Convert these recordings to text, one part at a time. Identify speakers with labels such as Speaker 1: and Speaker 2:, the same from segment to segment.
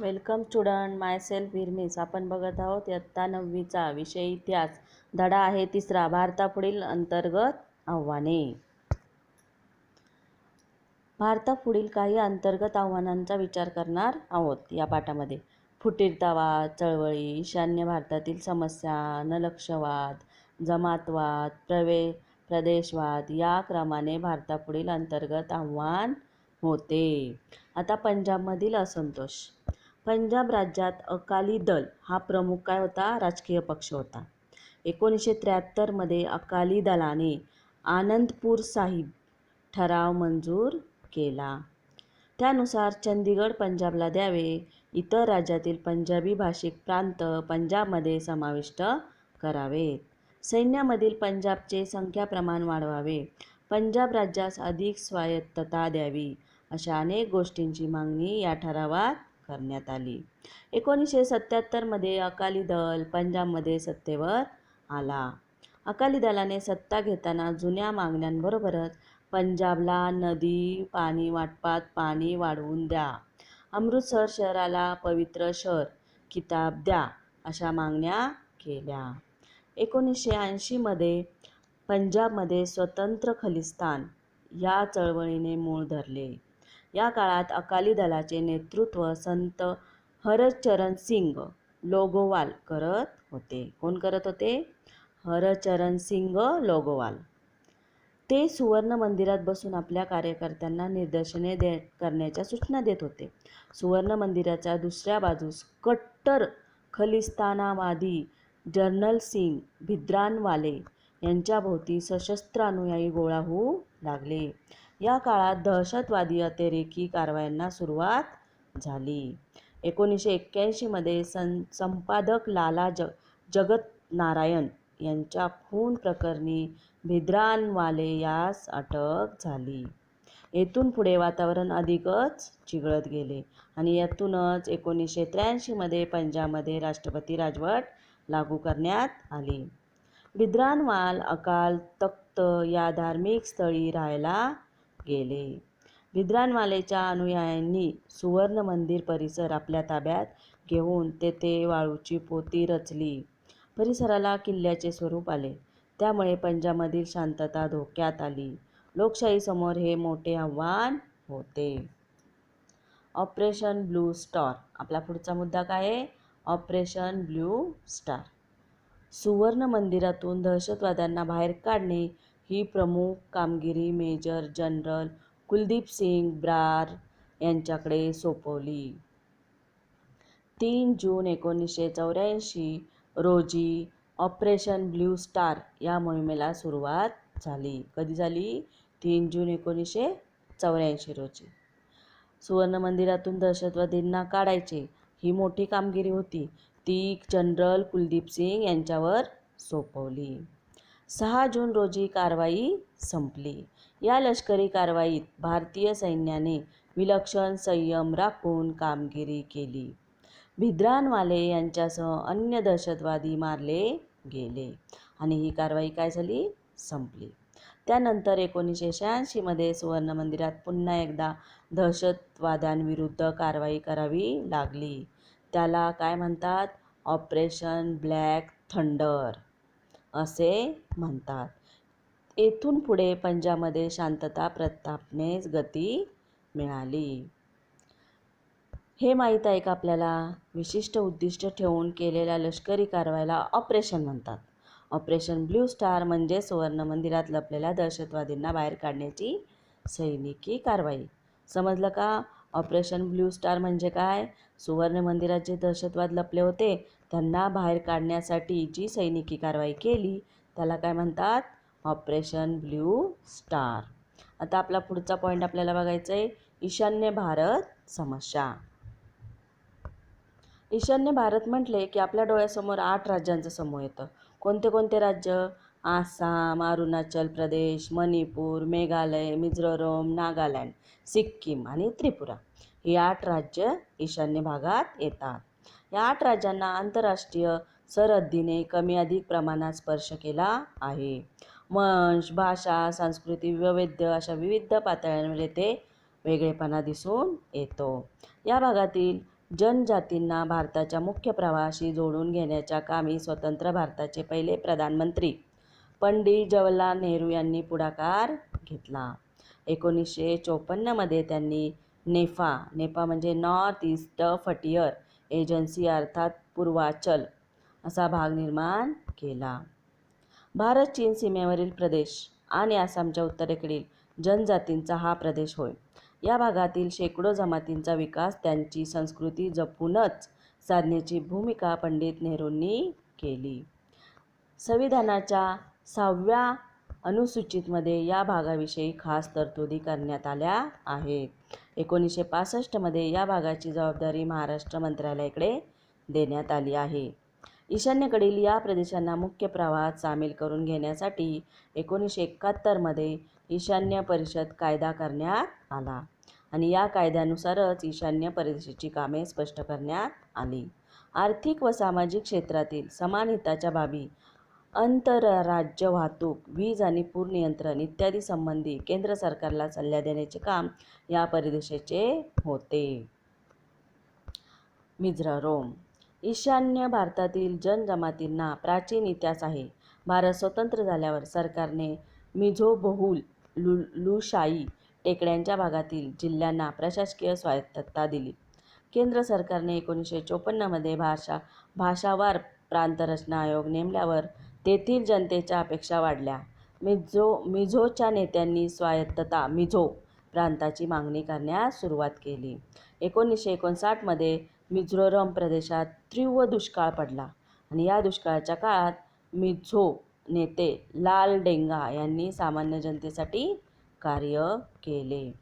Speaker 1: Welcome student myself विरमिस आपण बघत आहोत इयत्ता नववीचा विषय इतिहास. धडा आहे तिसरा भारतापुढील अंतर्गत आव्हाने. भारतापुढील काही अंतर्गत आव्हानांचा विचार करणार आहोत या पाठामध्ये. फुटीरतावाद चळवळी ईशान्य भारतातील समस्या नलक्षवाद जमातवाद प्रवे प्रदेशवाद या क्रमाने भारतापुढील अंतर्गत आव्हान होते. आता पंजाबमधील असंतोष. पंजाब राज्यात अकाली दल हा प्रमुख काय होता? राजकीय पक्ष होता. एकोणीसशे त्र्याहत्तरमध्ये अकाली दलाने आनंदपूर साहिब ठराव मंजूर केला. त्यानुसार चंदीगड पंजाबला द्यावे. इतर राज्यातील पंजाबी भाषिक प्रांत पंजाबमध्ये समाविष्ट करावेत सैन्यामधील पंजाबचे संख्या प्रमाण वाढवावे. पंजाब राज्यास अधिक स्वायत्तता द्यावी अशा अनेक गोष्टींची मागणी या ठरावात करण्यात आली. एकोणीसशे सत्याहत्तरमध्ये अकाली दल पंजाबमध्ये सत्तेवर आला. अकाली दलाने सत्ता घेताना जुन्या मागण्यांबरोबरच पंजाबला नदी पाणी वाटपात पाणी वाढवून द्या. अमृतसर शहराला पवित्र शहर किताब द्या अशा मागण्या केल्या. एकोणीसशे ऐंशीमध्ये पंजाबमध्ये स्वतंत्र खलिस्तान या चळवळीने मूळ धरले. या काळात अकाली दलाचे नेतृत्व संत हरचरण सिंग लोगोवाल करत होते. कोण करत होते? हरचरण सिंग लोगोवाल. ते सुवर्ण मंदिरात बसून आपल्या कार्यकर्त्यांना निदर्शने दे करण्याच्या सूचना देत होते. सुवर्ण मंदिराच्या दुसऱ्या बाजूस कट्टर खलिस्तानावादी जर्नल सिंग भिद्रानवाले यांच्याभोवती सशस्त्र अनुयायी गोळा होऊ लागले. या काळात दहशतवादी अतिरेकी कारवायांना सुरुवात झाली. एकोणीसशे एक्क्याऐंशीमध्ये सं संपादक लाला जग जगत नारायण यांच्या खून प्रकरणी भिद्रानवाले यास अटक झाली. येथून पुढे वातावरण अधिकच चिघळत गेले आणि यातूनच एकोणीसशे त्र्याऐंशीमध्ये पंजाबमध्ये राष्ट्रपती राजवट लागू करण्यात आली. भिद्रानवाल अकाल तख्त या धार्मिक स्थळी राहायला गेले. भिद्रानवालेच्या अनुयायांनी सुवर्ण मंदिर परिसर आपल्या ताब्यात घेऊन तेथे वाळूची पोती रचली. परिसराला किल्ल्याचे स्वरूप आले. त्यामुळे पंजाबमधील शांतता धोक्यात आली. लोकशाहीसमोर हे मोठे आव्हान होते. Operation blue star. आपला पुढचा मुद्दा काय आहे? Operation blue star. सुवर्ण मंदिरातून दहशतवाद्यांना बाहेर काढणे ही प्रमुख कामगिरी मेजर जनरल कुलदीप सिंग ब्रार यांच्याकडे सोपवली. तीन जून एकोणीसशे चौऱ्याऐंशी रोजी ऑपरेशन ब्ल्यू स्टार या मोहिमेला सुरुवात झाली. कधी झाली? तीन जून एकोणीसशे चौऱ्याऐंशी रोजी. सुवर्ण मंदिरातून दहशतवादींना काढायचे ही मोठी कामगिरी होती. ती जनरल कुलदीप सिंग यांच्यावर सोपवली. सहा जून रोजी कारवाई संपली. या लष्करी कारवाईत भारतीय सैन्याने विलक्षण संयम राखून कामगिरी केली. भिद्रानवाले यांच्यासह अन्य दहशतवादी मारले गेले आणि ही कारवाई काय झाली? संपली. त्यानंतर एकोणीसशे शहाऐंशीमध्ये सुवर्ण मंदिरात पुन्हा एकदा दहशतवाद्यांविरुद्ध कारवाई करावी लागली. त्याला काय म्हणतात? Operation black thunder. असे म्हणतात. येथून पुढे पंजाबमध्ये शांतता प्रतापनेच गती मिळाली. हे माहीत आहे का आपल्याला? विशिष्ट उद्दिष्ट ठेवून केलेल्या लष्करी कारवाईला ऑपरेशन म्हणतात. ऑपरेशन ब्ल्यू स्टार म्हणजे सुवर्ण मंदिरात लपलेल्या दहशतवादींना बाहेर काढण्याची सैनिकी कारवाई. समजलं का? ऑपरेशन ब्ल्यू स्टार म्हणजे काय? सुवर्ण मंदिरात जे दहशतवाद लपले होते त्यांना बाहेर काढण्यासाठी जी सैनिकी कारवाई केली त्याला काय म्हणतात? Operation blue star. आता आपला पुढचा पॉईंट आपल्याला बघायचा आहे ईशान्य भारत समस्या. ईशान्य भारत म्हटले की आपल्या डोळ्यासमोर आठ राज्यांचं समूह येतं. कोणते कोणते राज्य? आसाम अरुणाचल प्रदेश मणिपूर मेघालय मिझोरम नागालँड सिक्कीम आणि त्रिपुरा. ही आठ राज्य ईशान्य भागात येतात. या आठ राज्यांना आंतरराष्ट्रीय सरहद्दीने कमी अधिक प्रमाणात स्पर्श केला आहे वंश भाषा संस्कृती वैविध्य अशा विविध पातळ्यांवर येथे वेगळेपणा दिसून येतो या भागातील जनजातींना भारताच्या मुख्य प्रवाहाशी जोडून घेण्याच्या कामी स्वतंत्र भारताचे पहिले प्रधानमंत्री पंडित जवाहरलाल नेहरू यांनी पुढाकार घेतला. एकोणीसशे चोपन्नमध्ये त्यांनी नेफा नेफा म्हणजे नॉर्थ ईस्ट फटियर एजन्सी अर्थात पूर्वाचल असा भाग निर्माण केला. भारत चीन सीमेवरील प्रदेश आणि आसामच्या उत्तरेकडील जनजातींचा हा प्रदेश होय. या भागातील शेकडो जमातींचा विकास त्यांची संस्कृती जपूनच साधण्याची भूमिका पंडित नेहरूंनी केली. संविधानाच्या सहाव्या अनुसूचीतमध्ये या भागाविषयी खास तरतुदी करण्यात आल्या आहेत. एकोणीसशे पासष्टमध्ये या भागाची जबाबदारी महाराष्ट्र मंत्रालयाकडे देण्यात आली आहे. ईशान्येकडील या प्रदेशांना मुख्य प्रवाहात सामील करून घेण्यासाठी एकोणीसशे एकाहत्तरमध्ये ईशान्य परिषद कायदा करण्यात आला आणि या कायद्यानुसारच ईशान्य परिषदेची कामे स्पष्ट करण्यात आली. आर्थिक व सामाजिक क्षेत्रातील समान हिताच्या बाबी, आंतरराज्य वाहतूक, वीज आणि पूर नियंत्रण इत्यादी संबंधी केंद्र सरकारला सल्ला देण्याचे काम या परिषदेचे होते. मिझोरम ईशान्य भारतातील जनजमातींना प्राचीन इतिहास आहे. भारत स्वतंत्र झाल्यावर सरकारने मिझो-बहुल लुशाई टेकड्यांच्या भागातील जिल्ह्यांना प्रशासकीय स्वायत्तता दिली. केंद्र सरकारने एकोणीसशे चोपन्नमध्ये भाषा भाषावार प्रांतरचना आयोग नेमल्यावर तेथील जनतेच्या अपेक्षा वाढल्या. मिझो मिझोच्या नेत्यांनी स्वायत्तता मिझो प्रांताची मागणी करण्यास सुरुवात केली. एकोणीसशे एकोणसाठमध्ये मिझोरम प्रदेशात तीव्र दुष्काळ पडला आणि या दुष्काळाच्या काळात मिझो नेते लाल डेंगा यांनी सामान्य जनतेसाठी कार्य केले.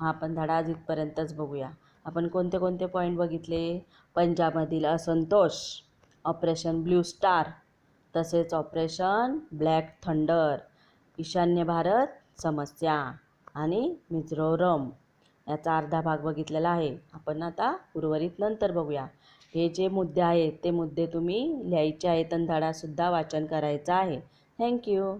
Speaker 1: हा आपण धडा आज इथपर्यंतच बघूया. आपण कोणते कोणते पॉईंट बघितले? पंजाबमधील असंतोष, ऑपरेशन ब्लू स्टार, तसेच ऑपरेशन ब्लॅक थंडर, ईशान्य भारत समस्या आणि मिझोरम याचा अर्धा भाग बघितलेला आहे. आपण आता उर्वरित नंतर बघूया. हे जे मुद्दे आहेत ते मुद्दे तुम्ही लिहायचे आहेत आणि धडासुद्धा वाचन करायचं आहे. थँक्यू